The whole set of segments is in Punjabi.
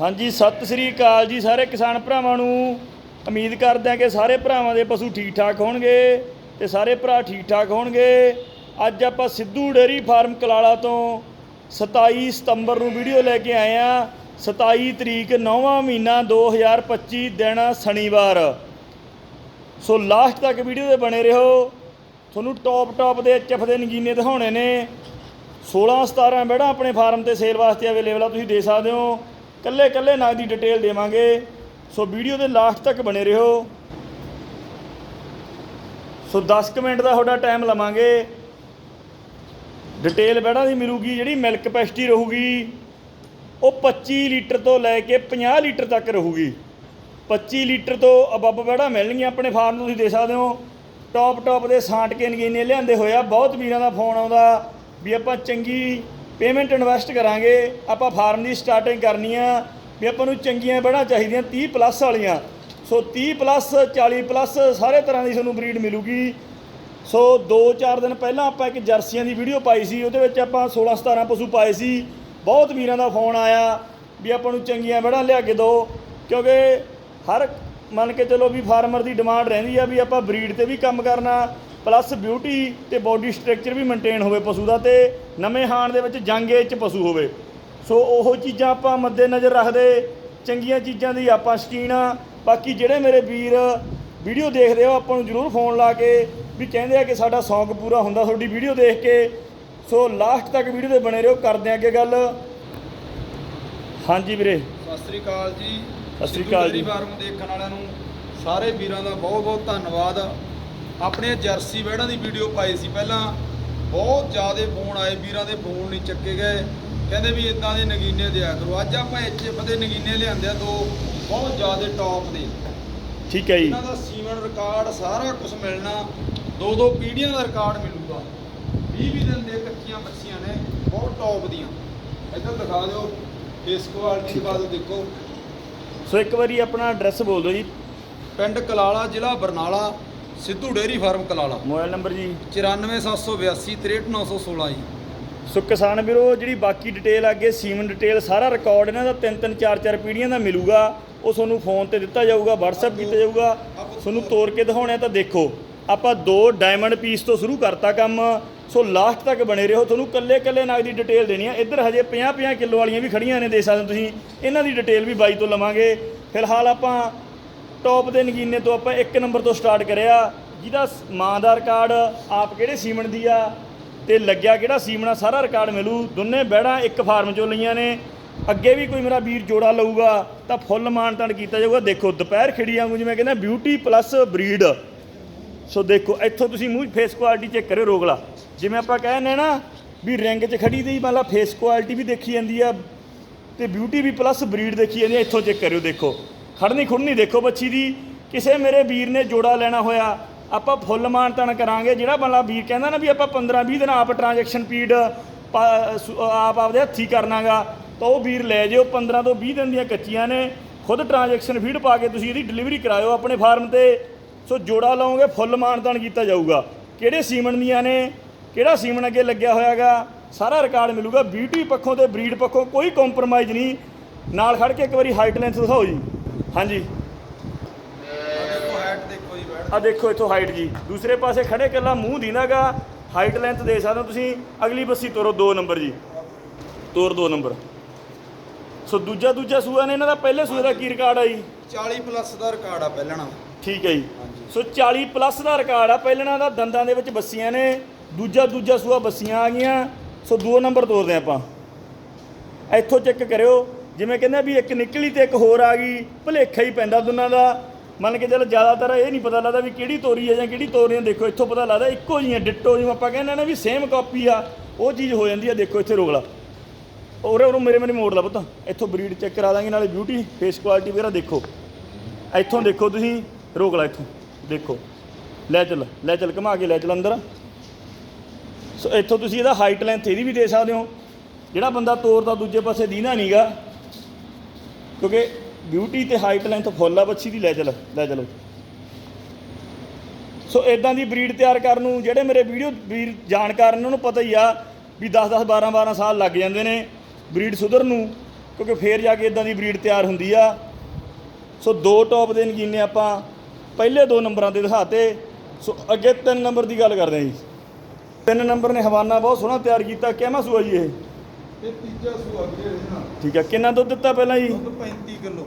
ਹਾਂਜੀ, ਸਤਿ ਸ੍ਰੀ ਅਕਾਲ ਜੀ ਸਾਰੇ ਕਿਸਾਨ ਭਰਾਵਾਂ ਨੂੰ। ਉਮੀਦ ਕਰਦੇ ਹਾਂ ਕਿ ਸਾਰੇ ਭਰਾਵਾਂ ਦੇ ਪਸ਼ੂ ਠੀਕ ਠਾਕ ਹੋਣਗੇ ਤੇ ਸਾਰੇ ਭਰਾ ਠੀਕ ਠਾਕ ਹੋਣਗੇ। ਅੱਜ ਆਪਾਂ ਸਿੱਧੂ ਡੇਰੀ ਫਾਰਮ ਕਲਾਲਾ ਤੋਂ 27 ਸਤੰਬਰ ਨੂੰ ਵੀਡੀਓ ਲੈ ਕੇ ਆਏ ਆ 27 ਤਰੀਕ 9ਵਾਂ ਮਹੀਨਾ 2025 ਦਿਨ ਸ਼ਨੀਵਾਰ। ਸੋ ਲਾਸਟ ਤੱਕ ਵੀਡੀਓ ਦੇ ਬਣੇ ਰਹੋ। ਤੁਹਾਨੂੰ ਟੌਪ ਟੌਪ ਦੇ ਚਫ ਦੇ ਨਗੀਨੇ ਦਿਖਾਉਣੇ ਨੇ। 16 17 ਬੈੜਾ ਆਪਣੇ ਫਾਰਮ ਤੇ ਸੇਲ ਵਾਸਤੇ ਅਵੇਲੇਬਲ ਆ, ਤੁਸੀਂ ਦੇ ਸਕਦੇ ਹੋ। ਕੱਲੇ ਕੱਲੇ ਨਗ ਦੀ ਡਿਟੇਲ ਦੇਵਾਂਗੇ। ਸੋ ਵੀਡੀਓ ਦੇ ਲਾਸਟ ਤੱਕ ਬਣੇ ਰਹੋ। ਸੋ 10 ਕੁ ਮਿੰਟ ਦਾ ਤੁਹਾਡਾ ਟਾਈਮ ਲਵਾਂਗੇ। ਡਿਟੇਲ ਬੈੜਾ ਦੀ ਮਿਲੂਗੀ, ਜਿਹੜੀ ਮਿਲਕ ਕਪੈਸਿਟੀ ਰਹੂਗੀ, ਉਹ 25 ਲੀਟਰ ਤੋਂ ਲੈ ਕੇ 50 ਲੀਟਰ ਤੱਕ ਰਹੂਗੀ। 25 ਲੀਟਰ ਤੋਂ ਅਬੱਬ ਬੈੜਾ ਮਿਲਣਗੀਆਂ ਆਪਣੇ ਫਾਰਮ ਨੂੰ, ਤੁਸੀਂ ਦੇ ਸਕਦੇ ਹੋ। ਟੌਪ ਟੌਪ ਦੇ ਸਾਂਟ ਕੇ ਨਗੀਨੇ ਲਿਆਂਦੇ ਹੋਏ ਆ, ਬਹੁਤ ਵੀਰਾਂ ਦਾ ਫੋਨ ਆਉਂਦਾ ਵੀ ਆਪਾਂ ਚੰਗੀ ਪੇਮੈਂਟ ਇਨਵੈਸਟ ਕਰਾਂਗੇ, ਆਪਾਂ ਫਾਰਮ ਦੀ ਸਟਾਰਟਿੰਗ ਕਰਨੀ ਆ, ਵੀ ਆਪਾਂ ਨੂੰ ਚੰਗੀਆਂ ਬੜਾ ਚਾਹੀਦੀਆਂ 30 ਪਲੱਸ ਵਾਲੀਆਂ। ਸੋ 30 ਪਲੱਸ 40 ਪਲੱਸ ਸਾਰੇ ਤਰ੍ਹਾਂ ਦੀ ਤੁਹਾਨੂੰ ਬਰੀਡ ਮਿਲੂਗੀ। ਸੋ 2-4 ਦਿਨ ਪਹਿਲਾਂ ਆਪਾਂ ਇੱਕ ਜਰਸੀਆਂ ਦੀ ਵੀਡੀਓ ਪਾਈ ਸੀ, ਉਹਦੇ ਵਿੱਚ ਆਪਾਂ 16-17 ਪਸ਼ੂ ਪਾਏ ਸੀ। ਬਹੁਤ ਵੀਰਾਂ ਦਾ ਫੋਨ ਆਇਆ ਵੀ ਆਪਾਂ ਨੂੰ ਚੰਗੀਆਂ ਬੜਾ ਲਿਆ ਕੇ ਦਿਓ, ਕਿਉਂਕਿ ਹਰ, ਮੰਨ ਕੇ ਚਲੋ ਵੀ ਫਾਰਮਰ ਦੀ ਡਿਮਾਂਡ ਰਹਿੰਦੀ ਆ ਵੀ ਆਪਾਂ ਬਰੀਡ ਤੇ ਵੀ ਕੰਮ ਕਰਨਾ। ਪਲੱਸ ਬਿਊਟੀ ਤੇ ਬਾਡੀ ਸਟਰਕਚਰ ਵੀ ਮੇਨਟੇਨ ਹੋਵੇ ਪਸ਼ੂ ਦਾ ਤੇ ਨਵੇਂ ਹਾਣ ਦੇ ਵਿੱਚ ਜੰਗ ਚ ਪਸ਼ੂ ਹੋਵੇ। ਸੋ ਉਹ ਚੀਜ਼ਾਂ ਆਪਾਂ ਮੱਦੇ ਨਜ਼ਰ ਰੱਖਦੇ ਚੰਗੀਆਂ ਚੀਜ਼ਾਂ ਦੀ ਆਪਾਂ ਸ਼ਕੀਨ ਆ। ਬਾਕੀ ਜਿਹੜੇ ਮੇਰੇ ਵੀਰ ਵੀਡੀਓ ਦੇਖਦੇ ਹੋ ਆਪਾਂ ਨੂੰ ਜਰੂਰ ਫੋਨ ਲਾ ਕੇ ਵੀ ਕਹਿੰਦੇ ਆ ਕਿ ਸਾਡਾ ਸ਼ੌਂਕ ਪੂਰਾ ਹੁੰਦਾ ਤੁਹਾਡੀ ਵੀਡੀਓ ਦੇਖ ਕੇ। ਸੋ ਲਾਸਟ ਤੱਕ ਵੀਡੀਓ ਦੇ ਬਣੇ ਰਹੋ ਕਰਦੇ ਆ ਅੱਗੇ ਗੱਲ। ਹਾਂਜੀ ਵੀਰੇ। ਸਤਿ ਸ੍ਰੀ ਅਕਾਲ ਜੀ। ਸਤਿ ਸ੍ਰੀ ਅਕਾਲ ਜੀ। ਫਾਰਮ ਦੇਖਣ ਵਾਲਿਆਂ ਨੂੰ ਸਾਰੇ ਵੀਰਾਂ ਦਾ ਬਹੁਤ ਬਹੁਤ ਧੰਨਵਾਦ। ਆਪਣੇ ਜਰਸੀ ਵੈੜਾਂ ਦੀ ਵੀਡੀਓ ਪਾਈ ਸੀ। ਪਹਿਲਾਂ ਬਹੁਤ ਜ਼ਿਆਦਾ ਫੋਨ ਆਏ ਵੀਰਾਂ ਦੇ ਫੋਨ ਨਹੀਂ ਚੱਕੇ ਗਏ। ਕਹਿੰਦੇ ਵੀ ਇਦਾਂ ਦੇ ਨਗੀਨੇ ਦਿਆ ਕਰੋ। ਅੱਜ ਆਪਾਂ ਐਚਐਫ ਦੇ ਨਗੀਨੇ ਲਿਆਂਦੇ ਆ ਦੋ ਬਹੁਤ ਜ਼ਿਆਦਾ ਟੌਪ ਦੇ। ਠੀਕ ਹੈ ਜੀ। ਇਹਨਾਂ ਦਾ ਸੀਮਨ ਰਿਕਾਰਡ ਸਾਰਾ ਕੁਝ ਮਿਲਣਾ। ਦੋ ਦੋ ਪੀੜ੍ਹੀਆਂ ਦਾ ਰਿਕਾਰਡ ਮਿਲੂਗਾ। 20 20 ਦਿਨ ਦੇ ਕੱਚੀਆਂ ਬੱਚੀਆਂ ਨੇ ਬਹੁਤ ਟੌਪ ਦੀਆਂ। ਇੱਧਰ ਦਿਖਾ ਦਿਓ ਫੇਸ ਕੁਆਲਿਟੀ ਦਿਓ ਦੇਖੋ। ਸੋ ਇੱਕ ਵਾਰੀ ਆਪਣਾ ਐਡਰੈਸ ਬੋਲ ਦਿਓ ਜੀ। ਪਿੰਡ ਕਲਾਲਾ ਜ਼ਿਲ੍ਹਾ Barnala. Sidhu dairy farm Kalala. Mobile number ਜੀ। 94782 63916 ਜੀ। ਸੋ ਕਿਸਾਨ ਵੀਰੋ ਜਿਹੜੀ ਬਾਕੀ ਡਿਟੇਲ ਅੱਗੇ ਸੀਮਨ ਡਿਟੇਲ ਸਾਰਾ ਰਿਕਾਰਡ ਇਹਨਾਂ ਦਾ ਤਿੰਨ ਤਿੰਨ ਚਾਰ ਚਾਰ ਪੀੜ੍ਹੀਆਂ ਦਾ ਮਿਲੂਗਾ। ਉਹ ਤੁਹਾਨੂੰ ਫੋਨ ਤੇ ਦਿੱਤਾ ਜਾਊਗਾ WhatsApp ਕੀਤਾ ਜਾਊਗਾ। ਤੁਹਾਨੂੰ ਤੋੜ ਕੇ ਦਿਖਾਉਣਾ ਤਾਂ ਦੇਖੋ। ਆਪਾਂ ਦੋ ਡਾਇਮੰਡ ਪੀਸ ਤੋਂ ਸ਼ੁਰੂ ਕਰਤਾ ਕੰਮ। ਸੋ ਲਾਸਟ ਤੱਕ ਬਣੇ ਰਹੋ। ਤੁਹਾਨੂੰ ਕੱਲੇ ਕੱਲੇ ਨਗ ਦੀ ਡਿਟੇਲ ਦੇਣੀ ਆ। ਇੱਧਰ ਹਜੇ 50 50 ਕਿਲੋ ਵਾਲੀਆਂ ਵੀ ਖੜੀਆਂ ਨੇ ਦੇ ਸਕਦੇ ਤੁਸੀਂ। ਇਹਨਾਂ ਦੀ ਡਿਟੇਲ ਵੀ ਬਾਈ ਤੋਂ ਲਵਾਂਗੇ। ਫਿਲਹਾਲ ਆਪਾਂ ਟੌਪ ਦੇ ਨਗੀਨੇ ਤੋਂ ਆਪਾਂ ਇੱਕ ਨੰਬਰ ਤੋਂ ਸਟਾਰਟ ਕਰਿਆ। ਜਿਹਦਾ ਮਾਂ ਦਾ ਰਿਕਾਰਡ ਆਪ ਕਿਹੜੇ ਸੀਮਣ ਦੀ ਆ? ਤੇ ਲੱਗਿਆ ਕਿਹੜਾ ਸੀਮਣਾ ਸਾਰਾ ਰਿਕਾਰਡ ਮਿਲੂ। ਦੋਨੇ ਬੈੜਾਂ ਇੱਕ ਫਾਰਮ ਚੋਂ ਲਈਆਂ ਨੇ। ਅੱਗੇ ਵੀ ਕੋਈ ਮੇਰਾ ਵੀਰ ਜੋੜਾ ਲਊਗਾ, ਤਾਂ ਫੁੱਲ ਮਾਨਤਾਨ ਕੀਤਾ ਜਾਊਗਾ। ਦੇਖੋ, ਦੁਪਹਿਰ ਖਿੜੀ ਵਾਂਗੂ ਜਿਵੇਂ ਕਹਿੰਦਾ ਬਿਊਟੀ ਪਲੱਸ ਬਰੀਡ ਸੋ ਦੇਖੋ, ਇੱਥੋਂ ਤੁਸੀਂ ਮੂੰਹ ਫੇਸ ਕੁਆਲਿਟੀ ਚੈੱਕ ਕਰਿਓ ਰੋਗਲਾ ਜਿਵੇਂ ਆਪਾਂ ਕਹਿੰਦੇ ਨਾ, ਵੀ ਰਿੰਗ 'ਚ ਖੜੀ ਦੀ, ਮਤਲਬ ਫੇਸ ਕੁਆਲਿਟੀ ਵੀ ਦੇਖੀ ਜਾਂਦੀ ਆ, ਤੇ ਬਿਊਟੀ ਵੀ ਪਲੱਸ ਬਰੀਡ ਦੇਖੀ ਜਾਂਦੀ ਆ, ਇੱਥੋਂ ਚੈੱਕ ਕਰਿਓ, ਦੇਖੋ। ਖੜਨੀ ਖੁੜਨੀ ਦੇਖੋ ਬੱਚੀ ਦੀ, ਕਿਸੇ ਮੇਰੇ ਵੀਰ ਨੇ ਜੋੜਾ ਲੈਣਾ ਹੋਇਆ, ਆਪਾਂ ਫੁੱਲ ਮਾਨਤਾਨ ਕਰਾਂਗੇ। ਜਿਹੜਾ ਬੰਦਾ ਵੀਰ ਕਹਿੰਦਾ ਨਾ ਵੀ ਆਪਾਂ 15 20 ਦਿਨ ਆਪ ਟ੍ਰਾਂਜੈਕਸ਼ਨ ਪੀਡ ਆਪ ਆਪਦੇ ਹੱਥੀ ਕਰਨਾਗਾ, ਤਾਂ ਉਹ ਵੀਰ ਲੈ ਜਿਓ 15 ਤੋਂ 20 ਦਿਨ ਦੀਆਂ ਕੱਚੀਆਂ ਨੇ, ਖੁਦ ਟ੍ਰਾਂਜੈਕਸ਼ਨ ਫੀਡ ਪਾ ਕੇ ਤੁਸੀਂ ਇਹਦੀ ਡਿਲੀਵਰੀ ਕਰਾਇਓ ਆਪਣੇ ਫਾਰਮ ਤੇ। ਸੋ ਜੋੜਾ ਲਾਓਗੇ, ਫੁੱਲ ਮਾਨਤਾਨ ਕੀਤਾ ਜਾਊਗਾ। ਕਿਹੜੇ ਸੀਮਨ ਦੀਆਂ ਨੇ, ਕਿਹੜਾ ਸੀਮਨ ਅੱਗੇ ਲੱਗਿਆ ਹੋਇਆਗਾ, ਸਾਰਾ ਰਿਕਾਰਡ ਮਿਲੂਗਾ। ਬਿਊਟੀ ਪੱਖੋਂ ਤੇ ਬਰੀਡ ਪੱਖੋਂ ਕੋਈ ਕੰਪਰੋਮਾਈਜ਼ ਨਹੀਂ। ਨਾਲ ਖੜ ਕੇ ਇੱਕ ਵਾਰੀ ਹਾਈਟ ਲੈਂਥ ਦਿਖਾਓ ਜੀ। ਹਾਂਜੀ। ਆ ਦੇਖੋ ਇੱਥੋਂ ਹਾਈਟ ਜੀ। ਦੂਸਰੇ ਪਾਸੇ ਖੜੇ ਕੱਲਾ ਮੂੰਹ ਦੀਨਾਗਾ ਹਾਈਟ ਲੈਂਥ ਦੇ ਸਕਦੇ ਹੋ ਤੁਸੀਂ। ਅਗਲੀ ਬੱਸੀ ਤੋਰੋ 2 ਨੰਬਰ ਜੀ। ਤੋਰ 2 ਨੰਬਰ। ਸੋ ਦੂਜਾ ਦੂਜਾ ਸੂਆ ਨੇ ਇਹਨਾਂ ਦਾ ਪਹਿਲੇ ਸੂਏ ਦਾ ਕੀ ਰਿਕਾਰਡ ਆ ਜੀ? 40 ਪਲੱਸ ਦਾ ਰਿਕਾਰਡ ਆ ਪਹਿਲਣਾ। ਠੀਕ ਹੈ ਜੀ। ਸੋ 40 ਪਲੱਸ ਦਾ ਰਿਕਾਰਡ ਆ ਪਹਿਲਣਾ ਦਾ ਦੰਦਾਂ ਦੇ ਵਿੱਚ ਬੱਸੀਆਂ ਨੇ। ਦੂਜਾ ਦੂਜਾ ਸੂਆ ਬੱਸੀਆਂ ਆ ਗਈਆਂ। ਸੋ 2 ਨੰਬਰ ਤੋਰਦੇ ਆਪਾਂ। ਇੱਥੋਂ ਚੈੱਕ ਕਰਿਓ। ਜਿਵੇਂ ਕਹਿੰਦੇ ਵੀ ਇੱਕ ਨਿਕਲੀ ਤੇ ਇੱਕ ਹੋਰ ਆ ਗਈ, ਭੁਲੇਖਾ ਹੀ ਪੈਂਦਾ ਦੋਨਾਂ ਦਾ। ਮੰਨ ਕੇ ਚੱਲ ਜ਼ਿਆਦਾਤਰ ਇਹ ਨਹੀਂ ਪਤਾ ਲੱਗਦਾ ਵੀ ਕਿਹੜੀ ਤੋਰੀ ਹੈ ਜਾਂ ਕਿਹੜੀ ਤੋਰੀ ਹੈ ਦੇਖੋ, ਇੱਥੋਂ ਪਤਾ ਲੱਗਦਾ ਇੱਕੋ ਜਿਹੀਆਂ ਡਿੱਟੋ ਜਿਵੇਂ ਆਪਾਂ ਕਹਿੰਦੇ ਨੇ ਵੀ ਸੇਮ ਕਾਪੀ ਆ, ਉਹ ਚੀਜ਼ ਹੋ ਜਾਂਦੀ ਆ। ਦੇਖੋ, ਇੱਥੇ ਰੋਕ ਲਾ। ਔਰ ਉਹ ਮੇਰੇ ਮੇਰੇ ਮੋੜ ਲਾ ਪੁੱਤ। ਇੱਥੋਂ ਬਰੀਡ ਚੈੱਕ ਕਰਾ ਦਾਂਗੇ, ਨਾਲੇ ਬਿਊਟੀ ਫੇਸ ਕੁਆਲਿਟੀ ਵਗੈਰਾ ਦੇਖੋ। ਇੱਥੋਂ ਦੇਖੋ ਤੁਸੀਂ ਰੋਕਲਾ ਇੱਥੋਂ। ਦੇਖੋ। ਲੈ ਚੱਲ ਲੈ ਚੱਲ, ਘੁਮਾ ਕੇ ਲੈ ਚੱਲ ਅੰਦਰ। ਸੋ ਇੱਥੋਂ ਤੁਸੀਂ ਇਹਦਾ ਹਾਈਟ ਲੈਂਥ ਇਹਦੀ ਵੀ ਦੇ ਸਕਦੇ ਹੋ। ਜਿਹੜਾ ਬੰਦਾ ਤੋਰਦਾ ਦੂਜੇ ਪਾਸੇ ਦੀਨਾ ਨਹੀਂਗਾ ਕਿਉਂਕਿ ਬਿਊਟੀ ਤੇ ਹਾਈਟ ਲੈਂਥ ਫੁੱਲ ਆ, ਬੱਚੀ ਦੀ, ਲੈ ਚੱਲ, ਲੈ ਚਲੋ। ਸੋ ਇਦਾਂ ਦੀ ਬਰੀਡ ਤਿਆਰ ਕਰਨ ਨੂੰ, ਜਿਹੜੇ ਮੇਰੇ ਵੀਡੀਓ, ਵੀਰ ਜਾਣਕਾਰ ਨੇ ਉਹਨਾਂ ਨੂੰ ਪਤਾ ਹੀ ਆ ਵੀ 10 10 12 12 ਸਾਲ ਲੱਗ ਜਾਂਦੇ ਨੇ ਬਰੀਡ ਸੁਧਰ ਨੂੰ, ਕਿਉਂਕਿ ਫੇਰ ਜਾ ਕੇ ਇਦਾਂ ਦੀ ਬਰੀਡ ਤਿਆਰ ਹੁੰਦੀ ਆ। ਸੋ ਦੋ ਟੌਪ ਦੇ ਨਗੀਨੇ ਆਪਾਂ ਪਹਿਲੇ ਦੋ ਨੰਬਰਾਂ ਤੇ ਦਿਖਾਤੇ। ਸੋ ਅੱਗੇ ਤਿੰਨ ਨੰਬਰ ਦੀ ਗੱਲ ਕਰਦੇ ਹਾਂ ਜੀ। ਤਿੰਨ ਨੰਬਰ ਨੇ ਹਵਾਨਾ, ਬਹੁਤ ਸੋਹਣਾ ਤਿਆਰ ਕੀਤਾ ਕਿਵੇਂ ਸੂਆ ਜੀ ਇਹ? ਇਹ ਤੀਜਾ ਸੂਆ ਵੀਰੇ ਇਹਦਾ ਠੀਕ ਹੈ ਕਿੰਨਾ ਦੁੱਧ ਦਿੱਤਾ ਪਹਿਲਾਂ ਜੀ? ਦੁੱਧ 35 ਕਿਲੋ।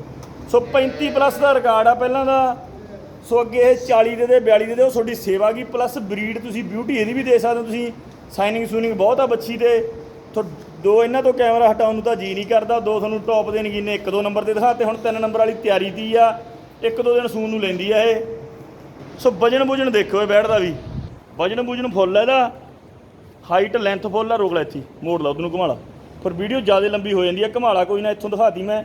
ਸੋ 35 ਪਲੱਸ ਦਾ ਰਿਕਾਰਡ ਆ ਪਹਿਲਾਂ ਦਾ। ਸੋ ਅੱਗੇ ਇਹ 40 ਦੇ ਦੇ 42 ਦੇ ਦੇ ਉਹ ਤੁਹਾਡੀ ਸੇਵਾ ਕੀ ਪਲੱਸ ਬਰੀਡ ਤੁਸੀਂ ਬਿਊਟੀ ਇਹਦੀ ਵੀ ਦੇ ਸਕਦੇ ਹੋ ਤੁਸੀਂ। ਸਾਈਨਿੰਗ ਸੂਨਿੰਗ ਬਹੁਤ ਆ ਬੱਚੀ ਤੇ ਦੋ ਇਹਨਾਂ ਤੋਂ ਕੈਮਰਾ ਹਟਾਉਣ ਨੂੰ ਤਾਂ ਜੀ ਨਹੀਂ ਕਰਦਾ। ਦੋ ਤੁਹਾਨੂੰ ਟੌਪ ਦੇ ਨਗੀਨੇ ਇੱਕ ਦੋ ਨੰਬਰ ਤੇ ਦਿਖਾਤੇ। ਹੁਣ ਤਿੰਨ ਨੰਬਰ ਵਾਲੀ ਤਿਆਰੀ ਦੀ ਆ। ਇੱਕ ਦੋ ਦਿਨ ਸੂਨ ਨੂੰ ਲੈਂਦੀ ਆ ਇਹ। ਸੋ ਵਜਨ ਬੁਜਨ ਦੇਖੋ ਇਹ ਬੈਠਦਾ ਵੀ। ਵਜਨ ਬੁਜਨ ਫੁੱਲ ਆ ਇਹਦਾ। ਹਾਈਟ ਲੈਂਥ ਫੁੱਲ ਆ ਰੋਕ ਲੈ ਇੱਥੇ। ਮੋੜ ਲਾ ਉਹਨੂੰ ਘੁਮਾ ਲਾ। ਪਰ ਵੀਡੀਓ ਜ਼ਿਆਦਾ ਲੰਬੀ ਹੋ ਜਾਂਦੀ ਹੈ ਘਮਾਲਾ ਕੋਈ ਨਾ, ਇੱਥੋਂ ਦਿਖਾਤੀ ਮੈਂ।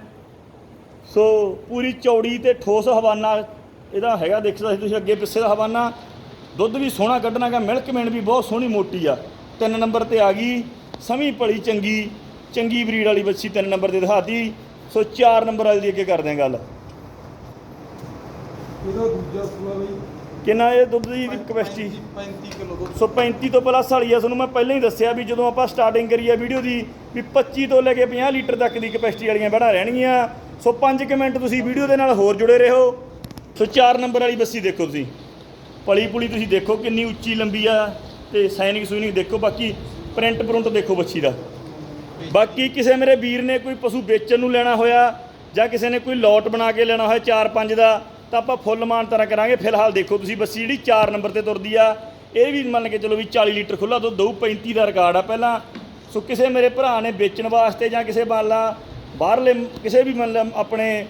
ਸੋ ਪੂਰੀ ਚੌੜੀ ਤੇ ਠੋਸ ਹਵਾਨਾ ਇਹਦਾ ਹੈਗਾ ਦੇਖ ਸਕਦੇ ਤੁਸੀਂ ਅੱਗੇ ਪਿੱਛੇ ਦਾ ਹਵਾਨਾ। ਦੁੱਧ ਵੀ ਸੋਹਣਾ ਕੱਢਣਾਗਾ ਮਿਲਕ ਮੇਨ ਵੀ ਬਹੁਤ ਸੋਹਣੀ ਮੋਟੀ ਆ। ਤਿੰਨ ਨੰਬਰ ਤੇ ਆ ਗਈ, ਸਮੀ ਭਲੀ ਚੰਗੀ ਚੰਗੀ ਬਰੀਡ ਵਾਲੀ ਬੱਚੀ ਤਿੰਨ ਨੰਬਰ ਤੇ ਦਿਖਾਤੀ। ਸੋ ਚਾਰ ਨੰਬਰ ਵਾਲੀ ਦੀ ਅੱਗੇ ਕਰਦੇ ਹਾਂ ਗੱਲ। ਇਹਦਾ ਦੂਜਾ ਸੂਆ ਬਈ ਕਿੰਨਾ ਇਹ ਦੁੱਧ ਦੀ ਕਪੈਸਿਟੀ 35 ਕਿਲੋ ਦੁੱਧ। ਸੋ 35 ਤੋਂ ਪਲੱਸ ਵਾਲੀ ਆ ਤੁਹਾਨੂੰ ਮੈਂ ਪਹਿਲਾਂ ਹੀ ਦੱਸਿਆ ਵੀ ਜਦੋਂ ਆਪਾਂ ਸਟਾਰਟਿੰਗ ਕਰੀ ਆ ਵੀਡੀਓ ਦੀ ਵੀ 25 ਤੋਂ ਲੈ ਕੇ 50 ਲੀਟਰ ਤੱਕ ਦੀ ਕਪੈਸਿਟੀ ਵਾਲੀਆਂ ਬਣਾ ਰਹਿਣਗੀਆਂ। ਸੋ 5 ਮਿੰਟ ਤੁਸੀਂ ਵੀਡੀਓ ਦੇ ਨਾਲ ਹੋਰ ਜੁੜੇ ਰਹੋ। ਸੋ 4 ਨੰਬਰ ਵਾਲੀ ਬੱਸੀ ਦੇਖੋ ਤੁਸੀਂ। ਪਲੀ ਪੁਲੀ ਤੁਸੀਂ ਦੇਖੋ ਕਿੰਨੀ ਉੱਚੀ ਲੰਬੀ ਆ ਤੇ ਸਾਈਨਿੰਗ ਸੂਨਿੰਗ ਦੇਖੋ ਬਾਕੀ ਪ੍ਰਿੰਟ ਪ੍ਰਿੰਟ ਦੇਖੋ ਬੱਚੀ ਦਾ। ਬਾਕੀ ਕਿਸੇ ਮੇਰੇ ਵੀਰ ਨੇ ਕੋਈ ਪਸ਼ੂ ਵੇਚਣ ਨੂੰ ਲੈਣਾ ਹੋਇਆ ਜਾਂ ਕਿਸੇ ਨੇ ਕੋਈ ਲੋਟ ਬਣਾ ਕੇ ਲੈਣਾ ਹੋਇਆ 4-5 ਦਾ ਤਾਂ ਆਪਾਂ ਫੁੱਲ ਮਾਨ ਤਰ੍ਹਾਂ ਕਰਾਂਗੇ। ਫਿਲਹਾਲ ਦੇਖੋ ਤੁਸੀਂ ਬੱਸੀ ਜਿਹੜੀ 4 ਨੰਬਰ ਤੇ ਤੁਰਦੀ ਆ, ਇਹ ਵੀ ਮੰਨ ਕੇ ਚਲੋ ਵੀ 40 ਲੀਟਰ ਖੁੱਲਾ ਦੁੱਧ ਦਊ 35 ਦਾ ਰਿਕਾਰਡ ਆ। ਪਹਿਲਾਂ ਸੋ ਕਿਸੇ ਮੇਰੇ ਭਰਾ ਨੇ ਵੇਚਣ ਵਾਸਤੇ ਜਾਂ ਕਿਸੇ ਬਾਲਾ ਬਾਹਰਲੇ ਕਿਸੇ ਵੀ ਮਤਲਬ ਆਪਣੇ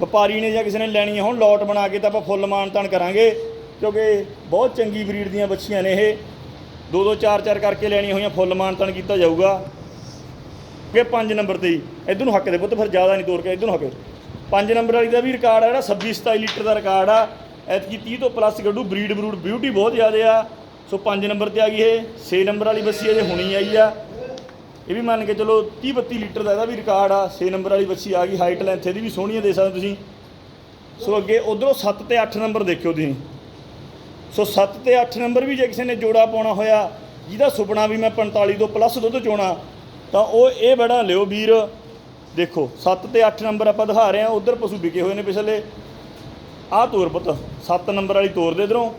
ਵਪਾਰੀ ਨੇ ਜਾਂ ਕਿਸੇ ਨੇ ਲੈਣੀ ਹੁਣ ਲੋਟ ਬਣਾ ਕੇ ਤਾਂ ਆਪਾਂ ਫੁੱਲ ਮਾਨ ਤਾਨ ਕਰਾਂਗੇ, ਕਿਉਂਕਿ ਬਹੁਤ ਚੰਗੀ ਬਰੀਡ ਦੀਆਂ ਬੱਚੀਆਂ ਨੇ ਇਹ। ਦੋ ਦੋ, ਚਾਰ ਚਾਰ ਕਰਕੇ ਲੈਣੀਆਂ ਹੋਈਆਂ, ਫੁੱਲ ਮਾਨ ਤਾਨ ਕੀਤਾ ਜਾਊਗਾ। ਕਿ 5 ਨੰਬਰ ਤੇ ਹੀ। ਇਧਰ ਨੂੰ ਹੱਕ ਦੇ ਪੁੱਤ, ਫਿਰ ਜ਼ਿਆਦਾ ਨਹੀਂ ਤੋਰ ਕੇ, ਇਧਰ ਨੂੰ ਹੱਕ 5 ਨੰਬਰ ਵਾਲੀ ਦਾ ਵੀ ਰਿਕਾਰਡ ਆ ਜਿਹੜਾ 26 27 ਲੀਟਰ ਦਾ ਰਿਕਾਰਡ ਆ। ਐਤਕੀ 30 ਤੋਂ ਪਲੱਸ ਗੱਡੂ ਬਰੀਡ ਬਰੂਡ ਬਿਊਟੀ ਬਹੁਤ ਜ਼ਿਆਦਾ ਆ। ਸੋ 5 ਨੰਬਰ ਤੇ ਆ ਗਈ ਇਹ। 6 ਨੰਬਰ ਵਾਲੀ ਬੱਸੀ ਅਜੇ ਹੁਣੀ ਆਈ ਆ। ਇਹ ਵੀ ਮੰਨ ਕੇ ਚਲੋ 30 32 ਲੀਟਰ ਦਾ ਇਹਦਾ ਵੀ ਰਿਕਾਰਡ ਆ। 6 ਨੰਬਰ ਵਾਲੀ ਬੱਸੀ ਆ ਗਈ ਹਾਈਟ ਲੈਂਥ ਇਹਦੀ ਵੀ ਸੋਹਣੀ ਆ ਦੇ ਸਕਦੇ ਤੁਸੀਂ। ਸੋ ਅੱਗੇ ਉਧਰੋਂ 7 ਤੇ 8 ਨੰਬਰ ਦੇਖਿਓ ਤੁਸੀਂ। ਸੋ 7 ਤੇ 8 ਨੰਬਰ ਵੀ ਜੇ ਕਿਸੇ ਨੇ ਜੋੜਾ ਪਾਉਣਾ ਹੋਇਆ, ਜਿਹਦਾ ਸੁਪਨਾ ਵੀ ਮੈਂ 45 ਤੋਂ ਪਲੱਸ ਦੁੱਧ ਚੋਣਾ, ਤਾਂ ਉਹ ਇਹ ਬੜਾ ਲਿਓ ਵੀਰ। ਦੇਖੋ 7 ਤੇ 8 ਨੰਬਰ ਆਪਾਂ ਦਿਖਾ ਰਹੇ ਹਾਂ, ਉਧਰ ਪਸ਼ੂ ਵਿਕੇ ਹੋਏ ਨੇ ਪਿਛਲੇ। ਆਹ ਤੋਰ ਪੁੱਤ 7 ਨੰਬਰ ਵਾਲੀ ਤੋਰ ਦੇ ਇਧਰੋਂ।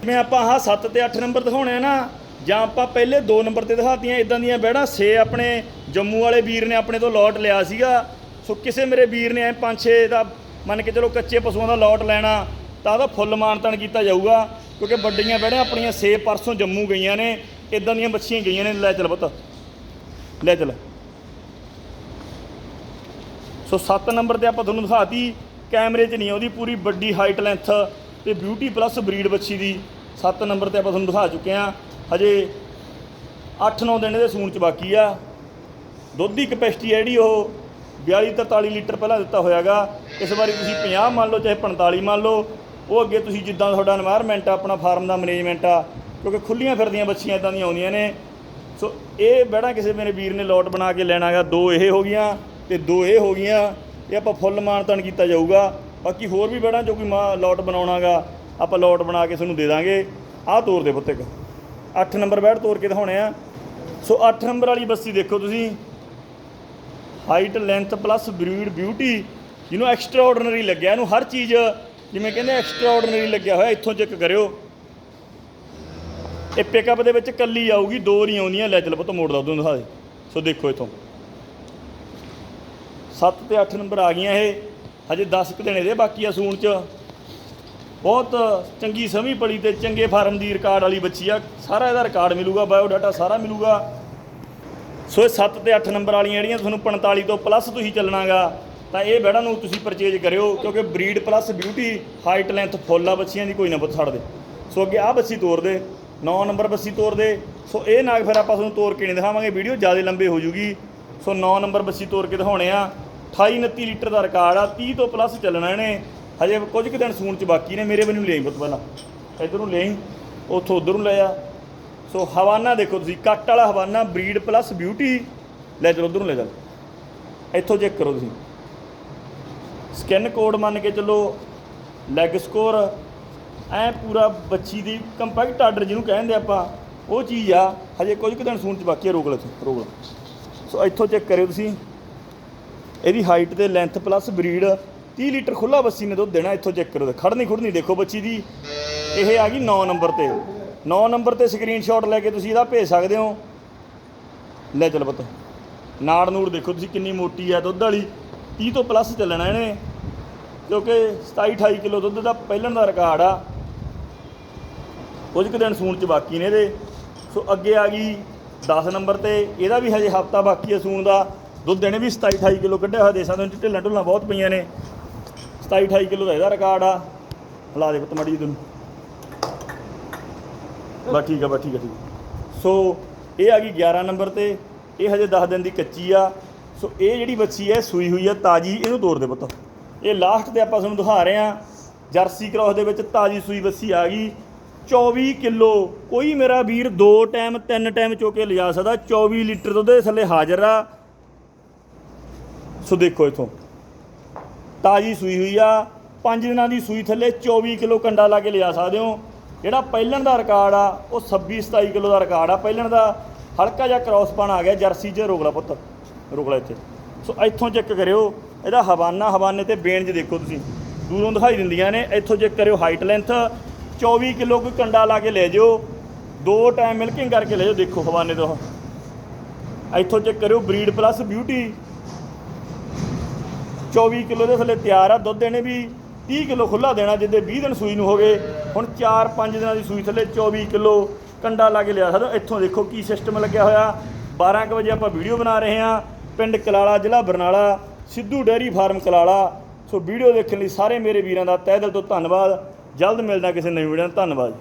ਜਿਵੇਂ ਆਪਾਂ ਆਹ 7 ਤੇ 8 ਨੰਬਰ ਦਿਖਾਉਣੇ ਆ ਨਾ, ਜਾਂ ਆਪਾਂ ਪਹਿਲੇ 2 ਨੰਬਰ ਤੇ ਦਿਖਾਤੀਆਂ ਇਦਾਂ ਦੀਆਂ ਬਹਿਣਾ। 6 ਆਪਣੇ ਜੰਮੂ ਵਾਲੇ ਵੀਰ ਨੇ ਆਪਣੇ ਤੋਂ ਲੋਟ ਲਿਆ ਸੀਗਾ। ਸੋ ਕਿਸੇ ਮੇਰੇ ਵੀਰ ਨੇ ਐ 5-6 ਦਾ ਮੰਨ ਕੇ ਚਲੋ ਕੱਚੇ ਪਸ਼ੂਆਂ ਦਾ ਲੋਟ ਲੈਣਾ, ਤਾਂ ਉਹਦਾ ਫੁੱਲ ਮਾਨਤਨ ਕੀਤਾ ਜਾਊਗਾ। ਕਿਉਂਕਿ ਵੱਡੀਆਂ ਬਹਿਣਾ ਆਪਣੀਆਂ 6 ਪਰਸੋਂ ਜੰਮੂ ਗਈਆਂ ਨੇ ਇਦਾਂ ਦੀਆਂ ਬੱਚੀਆਂ ਗਈਆਂ ਨੇ। ਲੈ ਚੱਲ ਪੁੱਤ, ਲੈ ਚੱਲ। ਸੋ 7 ਨੰਬਰ ਤੇ ਆਪਾਂ ਤੁਹਾਨੂੰ ਦਿਖਾਤੀ, ਕੈਮਰੇ 'ਚ ਨਹੀਂ ਆਉਂਦੀ ਪੂਰੀ ਵੱਡੀ ਹਾਈਟ ਲੈਂਥ ਤੇ ਬਿਊਟੀ ਪਲੱਸ ਬਰੀਡ ਬੱਚੀ ਦੀ 7 ਨੰਬਰ ਤੇ ਆਪਾਂ ਤੁਹਾਨੂੰ ਦਿਖਾ ਚੁੱਕੇ ਆ ਹਜੇ 8-9 ਦਿਨ ਇਹਦੇ ਸੂਣ 'ਚ ਬਾਕੀ ਆ। ਦੁੱਧ ਦੀ ਕਪੈਸਿਟੀ ਹੈ ਜਿਹੜੀ ਉਹ 42 43 ਲੀਟਰ ਪਹਿਲਾਂ ਦਿੱਤਾ ਹੋਇਆਗਾ। ਇਸ ਵਾਰੀ ਤੁਸੀਂ 50 ਮੰਨ ਲਓ, ਚਾਹੇ 45 ਮੰਨ ਲਓ, ਉਹ ਅੱਗੇ ਤੁਸੀਂ ਜਿੱਦਾਂ ਤੁਹਾਡਾ এনवायरमेंट ਆ, ਆਪਣਾ ਫਾਰਮ ਦਾ ਮੈਨੇਜਮੈਂਟ ਆ, ਕਿਉਂਕਿ ਖੁੱਲੀਆਂ ਫਿਰਦੀਆਂ ਬੱਚੀਆਂ ਇਦਾਂ ਦੀਆਂ ਆਉਂਦੀਆਂ ਨੇ। ਸੋ ਇਹ ਬੜਾ ਕਿਸੇ ਮੇਰੇ ਵੀਰ ਨੇ ਲੋਟ ਬਣਾ ਕੇ ਲੈਣਾਗਾ, ਦੋ ਇਹ ਹੋ ਗਈਆਂ। ਤੇ ਦੋ ਇਹ ਹੋ ਗਈਆਂ, ਇਹ ਆਪਾਂ ਫੁੱਲ ਮਾਨਤਨ ਕੀਤਾ ਜਾਊਗਾ। ਬਾਕੀ ਹੋਰ ਵੀ ਬੜਾ ਜੋ ਕੋਈ ਮਾ- ਲੋਟ ਬਣਾਉਣਾਗਾ, ਆਪਾਂ ਲੋਟ ਬਣਾ ਕੇ ਤੁਹਾਨੂੰ ਦੇ ਦਾਂਗੇ। ਆਹ ਤੋਰ ਦੇ ਪੁੱਤ ਇੱਕ। 8 ਨੰਬਰ ਬੈਠ ਤੋਰ ਕੇ ਦਿਖਾਉਣੇ ਆ। ਸੋ 8 ਨੰਬਰ ਵਾਲੀ ਬੱਸੀ ਦੇਖੋ ਤੁਸੀਂ। Height length plus breed beauty ਜਿਹਨੂੰ ਐਕਸਟਰਾ ਆਰਡੀਨਰੀ ਲੱਗਿਆ। ਇਹਨੂੰ ਹਰ ਚੀਜ਼ ਜਿਵੇਂ ਕਹਿੰਦੇ ਐਕਸਟਰਾ ਆਰਡੀਨਰੀ ਲੱਗਿਆ ਹੋਇਆ, ਇੱਥੋਂ ਚੈੱਕ ਕਰਿਓ। ਇਹ ਪਿਕਅਪ ਦੇ ਵਿੱਚ ਕੱਲੀ ਆਊਗੀ, ਦੋ ਨਹੀਂ ਆਉਂਦੀਆਂ। ਲੈ ਚੱਲ ਪੁੱਤ, ਮੋੜ ਦਾ ਉਦੋਂ ਦਿਖਾ ਦੇ। ਸੋ ਦੇਖੋ ਇੱਥੋਂ। 7 ਤੇ 8 ਨੰਬਰ ਆ ਗਈਆਂ ਇਹ, ਹਜੇ 10 ਕੁ ਦਿਨ ਇਹਦੇ ਬਾਕੀ ਆ ਸੂਣ ਚ। ਬਹੁਤ ਚੰਗੀ ਸਮੀ ਪਲੀ ਤੇ ਚੰਗੇ ਫਾਰਮ ਦੀ ਰਿਕਾਰਡ ਵਾਲੀ ਬੱਚੀ ਆ। ਸਾਰਾ ਇਹਦਾ ਰਿਕਾਰਡ ਮਿਲੂਗਾ ਬਾਇਓ ਡਾਟਾ ਸਾਰਾ ਮਿਲੂਗਾ। ਸੋ ਇਹ 7 ਤੇ 8 ਨੰਬਰ ਵਾਲੀਆਂ ਜਿਹੜੀਆਂ ਤੁਹਾਨੂੰ 45 ਤੋਂ ਪਲੱਸ ਤੁਸੀਂ ਚੱਲਣਾਗਾ, ਤਾਂ ਇਹ ਬੈੜਾਂ ਨੂੰ ਤੁਸੀਂ ਪਰਚੇਜ ਕਰਿਓ, ਕਿਉਂਕਿ breed plus beauty height length full ਆ ਬੱਚੀਆਂ ਦੀ, ਕੋਈ ਨਾ ਪੁੱਤ ਛੱਡ ਦੇ। ਸੋ ਅੱਗੇ ਆਹ ਬੱਚੀ ਤੋਰ ਦੇ 9 ਨੰਬਰ ਬੱਚੀ ਤੋਰ ਦੇ। ਸੋ ਇਹ ਨਾਗ ਫਿਰ ਆਪਾਂ ਤੁਹਾਨੂੰ ਤੋਰ ਕੇ ਨਹੀਂ ਦਿਖਾਵਾਂਗੇ, ਵੀਡੀਓ ਜ਼ਿਆਦਾ ਲੰਬੇ ਹੋ ਜੂਗੀ। ਸੋ 9 ਨੰਬਰ ਬੱਚੀ ਤੋਰ ਕੇ ਦਿਖਾਉਣੇ ਆ। 28 29 ਲੀਟਰ ਦਾ ਰਿਕਾਰਡ ਆ 30 ਤੋਂ ਪਲੱਸ ਚੱਲਣਾ ਇਹਨੇ। ਹਜੇ ਕੁਝ ਕੁ ਦਿਨ ਸੂਣ ਚ ਬਾਕੀ ਨੇ ਮੇਰੇ ਵੱਲੋਂ ਲਿਆਈ ਪੁੱਤ ਪਹਿਲਾਂ। ਇੱਧਰ ਨੂੰ ਲਿਆਈ ਉੱਥੋਂ ਉਧਰ ਨੂੰ ਲੈ ਆ। ਸੋ ਹਵਾਨਾ ਦੇਖੋ ਤੁਸੀਂ ਕੱਟ ਵਾਲਾ ਹਵਾਨਾ ਬਰੀਡ ਪਲੱਸ ਬਿਊਟੀ ਲੈ ਚਲੋ ਉਧਰ ਨੂੰ ਲੈ ਚੱਲ। ਇੱਥੋਂ ਚੈੱਕ ਕਰੋ ਤੁਸੀਂ। ਸਕਿਨ ਕੋਡ ਮੰਨ ਕੇ ਚੱਲੋ ਲੈਗ ਸਕੋਰ ਐ ਪੂਰਾ ਬੱਚੀ ਦੀ ਕੰਪੈਕਟ ਆਰਡਰ ਜਿਹਨੂੰ ਕਹਿੰਦੇ ਆਪਾਂ ਉਹ ਚੀਜ਼ ਆ। ਹਜੇ ਕੁਝ ਕੁ ਦਿਨ ਸੂਣ ਚ ਬਾਕੀ ਆ ਰੋਕ ਲਓ ਇੱਥੇ, ਰੋਕ ਲਓ ਸੋ ਇੱਥੋਂ ਚੈੱਕ ਕਰਿਓ ਤੁਸੀਂ। ਇਹਦੀ ਹਾਈਟ ਤੇ ਲੈਂਥ ਪਲੱਸ ਬਰੀਡ 30 ਲੀਟਰ ਖੁੱਲਾ ਬੱਸੀ ਨੇ ਦੁੱਧ ਦੇਣਾ, ਇੱਥੋਂ ਚੈੱਕ ਕਰੋ। ਖੜਨੀ ਖੁੜਨੀ ਦੇਖੋ ਬੱਚੀ ਦੀ। ਇਹ ਆ ਗਈ 9 ਨੰਬਰ ਤੇ। 9 ਨੰਬਰ ਤੇ ਸਕਰੀਨਸ਼ਾਟ ਲੈ ਕੇ ਤੁਸੀਂ ਇਹਦਾ ਭੇਜ ਸਕਦੇ ਹੋ। ਲੈ ਚੱਲ ਪੁੱਤ। ਨਾੜ ਨੂੜ ਦੇਖੋ ਤੁਸੀਂ ਕਿੰਨੀ ਮੋਟੀ ਆ ਦੁੱਧ ਵਾਲੀ। 30 ਤੋਂ ਪਲੱਸ ਚੱਲਣਾ ਇਹਨੇ। ਕਿਉਂਕਿ 27 28 ਕਿਲੋ ਦੁੱਧ ਦਾ ਪਹਿਲਾਂ ਦਾ ਰਿਕਾਰਡ ਆ। ਕੁਝ ਕੁ ਦਿਨ ਸੂਣ ਚ ਬਾਕੀ ਨੇ ਇਹਦੇ। ਸੋ ਅੱਗੇ ਆ ਗਈ 10 ਨੰਬਰ ਤੇ। ਇਹਦਾ ਵੀ ਹਜੇ ਹਫਤਾ ਬਾਕੀ ਹੈ ਸੂਣ ਦਾ। ਦੁੱਧ ਦੇਣੇ ਵੀ 27 28 ਕਿਲੋ ਕੱਢਿਆ ਹੋਇਆ ਦੇ ਸਕਦੇ ਹੋ ਢਿੱਲਾਂ ਢੁੱਲਾਂ ਬਹੁਤ ਪਈਆਂ ਨੇ। 27 28 ਕਿਲੋ ਦਾ ਇਹਦਾ ਰਿਕਾਰਡ ਆ। ਹਿਲਾ ਦੇ ਪੁੱਤ ਮੜੀ ਤੈਨੂੰ। ਬਸ ਠੀਕ ਆ, ਬਸ ਠੀਕ ਆ ਠੀਕ ਆ। ਸੋ ਇਹ ਆ ਗਈ 11 ਨੰਬਰ ਤੇ। ਇਹ ਹਜੇ 10 ਦਿਨ ਦੀ ਕੱਚੀ ਆ। ਸੋ ਇਹ ਜਿਹੜੀ ਬੱਚੀ ਹੈ ਸੂਈ ਹੋਈ ਆ ਤਾਜੀ, ਇਹਨੂੰ ਤੋੜ ਦੇ ਪੁੱਤ। ਇਹ ਲਾਸਟ ਤੇ ਆਪਾਂ ਤੁਹਾਨੂੰ ਦਿਖਾ ਰਹੇ ਆ। ਜਰਸੀ ਕ੍ਰੋਸ ਦੇ ਵਿੱਚ ਤਾਜੀ ਸੂਈ ਬੱਸੀ ਆ ਗਈ। 24 ਕਿਲੋ। ਕੋਈ ਮੇਰਾ ਵੀਰ ਦੋ ਟਾਈਮ, ਤਿੰਨ ਟਾਈਮ ਚੋ ਕੇ ਲਿਜਾ ਸਕਦਾ। 24 ਲੀਟਰ ਦੁੱਧ ਦੇ ਥੱਲੇ ਹਾਜ਼ਰ ਆ। ਸੋ ਦੇਖੋ ਇਥੋਂ। ਤਾਜੀ ਸੂਈ ਹੋਈ ਆ, ਪੰਜ ਦਿਨਾਂ ਦੀ ਸੂਈ ਥੱਲੇ 24 ਕਿਲੋ ਕੰਡਾ ਲਾ ਕੇ ਲਿਆ ਸਕਦੇ ਹੋ। ਜਿਹੜਾ ਪਹਿਲਣ ਦਾ ਰਿਕਾਰਡ ਆ, ਉਹ 26 27 ਕਿਲੋ ਦਾ ਰਿਕਾਰਡ ਆ ਪਹਿਲਣ ਦਾ। ਹਲਕਾ ਜਿਹਾ ਕ੍ਰਾਸ ਪਾਣ ਆ ਗਿਆ, ਜਰਸੀ 'ਚ ਰੋਗਲਾ ਪੁੱਤ, ਰੋਕ ਇੱਥੇ। ਸੋ ਇੱਥੋਂ ਚੈੱਕ ਕਰਿਓ, ਇਹਦਾ ਹਵਾਨਾ, ਹਵਾਨੇ ਤੇ ਬੇਂਜ ਦੇਖੋ ਤੁਸੀਂ। ਦੂਰੋਂ ਦਿਖਾਈ ਦਿੰਦੀਆਂ ਨੇ, ਇੱਥੋਂ ਚੈੱਕ ਕਰਿਓ ਹਾਈਟ ਲੈਂਥ। 24 ਕਿਲੋ ਕੋਈ ਕੰਡਾ ਲਾ ਕੇ ਲੈ ਜਿਓ। ਦੋ ਟਾਈਮ ਮਿਲਕਿੰਗ ਕਰਕੇ ਲੈ ਜਾਓ, ਦੇਖੋ ਹਵਾਨੇ ਤੋਂ। ਇੱਥੋਂ ਚੈੱਕ ਕਰਿਓ, ਬਰੀਡ ਪਲੱਸ ਬਿਊਟੀ 24 ਕਿਲੋ ਦੇ ਥੱਲੇ ਤਿਆਰ ਆ, ਦੁੱਧ ਦੇਣੇ ਵੀ 30 ਕਿਲੋ ਖੁੱਲਾ ਦੇਣਾ ਜਿੱਦੇ 20 ਦਿਨ ਸੂਈ ਨੂੰ ਹੋ ਗਏ ਹੁਣ 4-5 ਦਿਨਾਂ ਦੀ ਸੂਈ ਥੱਲੇ 24 ਕਿਲੋ ਕੰਡਾ ਲਾ ਕੇ ਲਿਆ ਸਕਦਾ। ਇੱਥੋਂ ਦੇਖੋ ਕੀ ਸਿਸਟਮ ਲੱਗਿਆ ਹੋਇਆ। 12 ਕੁ ਵਜੇ ਆਪਾਂ ਵੀਡੀਓ ਬਣਾ ਰਹੇ ਹਾਂ। ਪਿੰਡ ਕਲਾਲਾ, ਜ਼ਿਲ੍ਹਾ Barnala, Sidhu dairy farm Kalala. So video ਦੇਖਣ ਲਈ ਸਾਰੇ ਮੇਰੇ ਵੀਰਾਂ ਦਾ ਤਹਿ ਦਿਲ ਤੋਂ ਧੰਨਵਾਦ। ਜਲਦ ਮਿਲਦਾ ਕਿਸੇ ਨਵੀਂ ਵੀਡੀਓ ਨਾਲ। ਧੰਨਵਾਦ